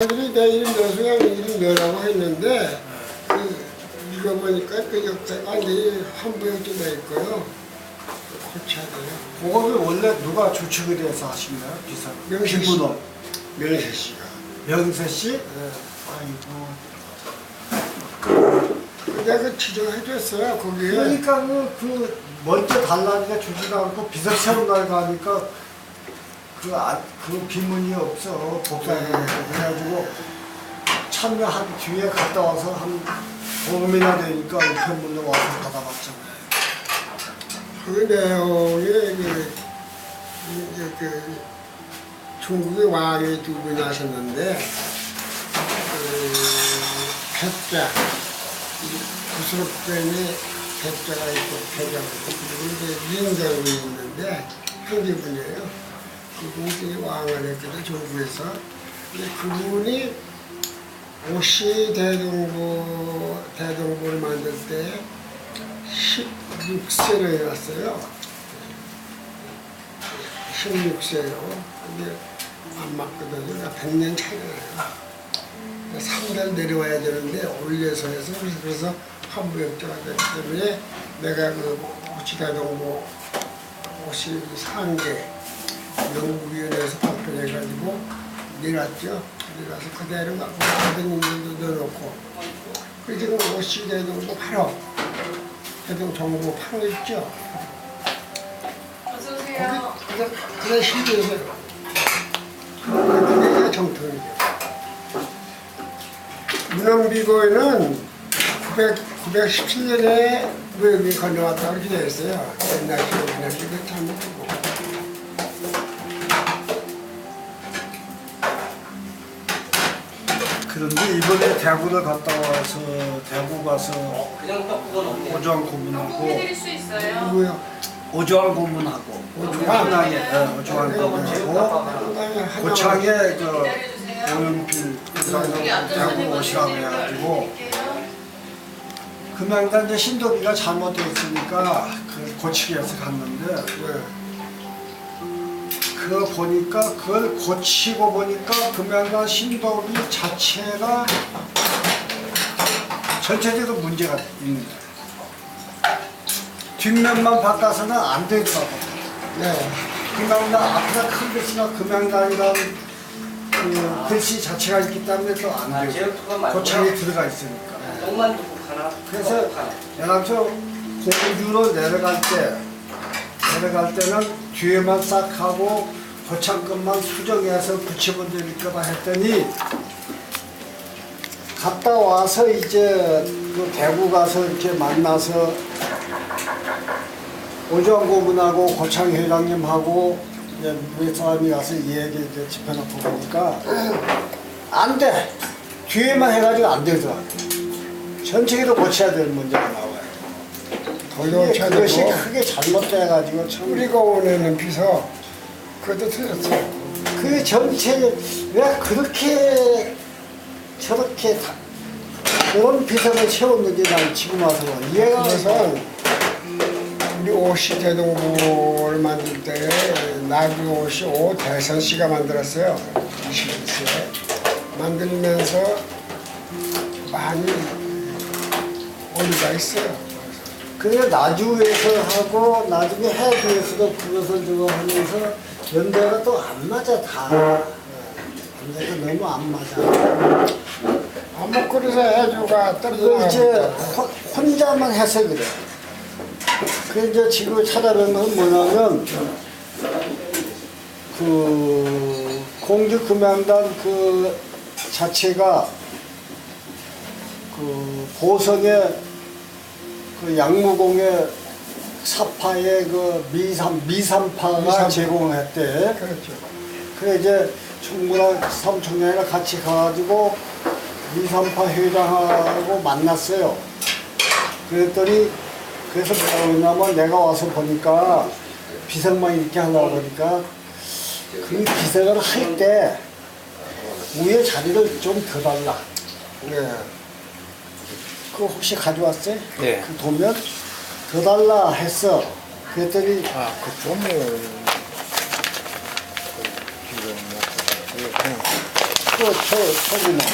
애들이 내 이름 넣어서 이름 넣으라고 했는데 그 읽어보니까 그 역사가 내 한부역도 돼 있고요. 고쳐야 돼요. 그거를 원래 누가 주축을 해서 하시나요? 비서 명세 씨. 김문호 명세 씨가. 명세 씨? 네. 아이고 내가 그 지정해줬어요 거기에. 그러니까 그, 그 먼저 달라니까 주지도 않고 비서 세운 날 가니까 그, 아, 그 비문이 없어. 복사해 그래가지고 참여한 뒤에 갔다 와서 한 보름이나 되니까 우편물로 와서 받아봤잖아요. 그 내용이 그, 이게 그 중국의 왕이 두 분이 하셨는데 그 백자 구스럽변이 백자가 있고 배자가 있고 그리고 이제 민정이 있는데 형제분이에요. 그분이 왕을 했거든 중국에서. 근데 그분이 오시 대동부 대동부를 만들 때 16세를 해놨어요. 16세요. 근데 안 맞거든요. 그러니까 100년 차이가 나요. 3달 내려와야 되는데 올려서 해서 그래서 한부역자가 됐기 때문에 내가 그 혹시 상계 연구위원회에서 발표해가지고 내놨죠. 내놔서 그대로 갖고 아드님들도 넣어놓고 그 지금 오시 대동부 8호 대동 정부 8호 있죠. 어서 오세요. 그래, 그래 신기해서 그게 정통이죠. 문왕비고에는 900, 917년에 무역이 건너왔다고 기되어 있어요. 옛날 옛날 기록 잘 그런데 이번에 대구를 갔다 와서 대구 가서 없네. 오조환 고문하고 해드릴 수 있어요. 누구요? 오조환 고문하고 오조환? 한양에 예, 오조환 고문하고 한강에 하나 고창에 저 기다려주세요. 오연필 여기 앉아서 대구 오시라고 해가지고. 금양간 이제 신도비가 잘못되어 있으니까 그 고치기 위해서 갔는데 네. 그거 보니까 그걸 고치고 보니까 금양간 신도비 자체가 전체적으로 문제가 있는 거예요. 뒷면만 바꿔서는 안 되더라고. 네. 금양단 앞에가 큰 글씨나 금양단이라는 그 글씨 자체가 있기 때문에 또안 아, 되고? 고창에 들어가 있으니까. 똥만 두고 가나? 그래서. 내가서 공주로 내려갈 때 내려갈 때는 뒤에만 싹 하고 고창끝만 수정해서 붙이면 되니까 했더니 갔다 와서 이제 그 대구 가서 이렇게 만나서 오주환 고문하고 고창 회장님하고 이제 몇 사람이 가서 이 얘기 이제 짚어놓고 보니까 안 돼. 뒤에만 해가지고 안 되더라고. 전체기도 고쳐야 될 문제가 그게 그것이 크게 잘못돼가지고 참 우리가 원하는 비서 그것도 틀렸어요. 그 전체 왜 그렇게 저렇게 다, 그런 비서를 세웠는지 난 지금 와서 이해가 그래서 우리 오시 대동부를 만들 때 나비 오시 오 대선 씨가 만들었어요. 21세에 만들면서 많이 오류가 있어요. 그래 나주에서 하고 나중에 해주에서도 그것을 주고 하면서 연대가 또 안 맞아 다. 연대가 너무 안 맞아. 아무 그래서 해주가 떨어져 이제 호- 혼자만 해서 그래. 그 이제 지금 찾아낸 건 뭐냐면 그 공주 금양단 그 자체가 그 보성의 그 양무공의 사파의 그 미삼 미삼파가 미삼파. 제공을 했대. 그렇죠. 그래 이제 충무랑 삼청량이랑 같이 가가지고 미삼파 회장하고 만났어요. 그랬더니 그래서 뭐라고 했냐면 내가 와서 보니까 비석만 이렇게 하려고 보니까 그 비석을 할때 위에 자리를 좀 더 달라. 네. 그거 혹시 가져왔어요? 네. 그 도면 더 달라 했어. 그랬더니 아, 그 조물 그 비료 뭐 그냥 초, 초, 초기나.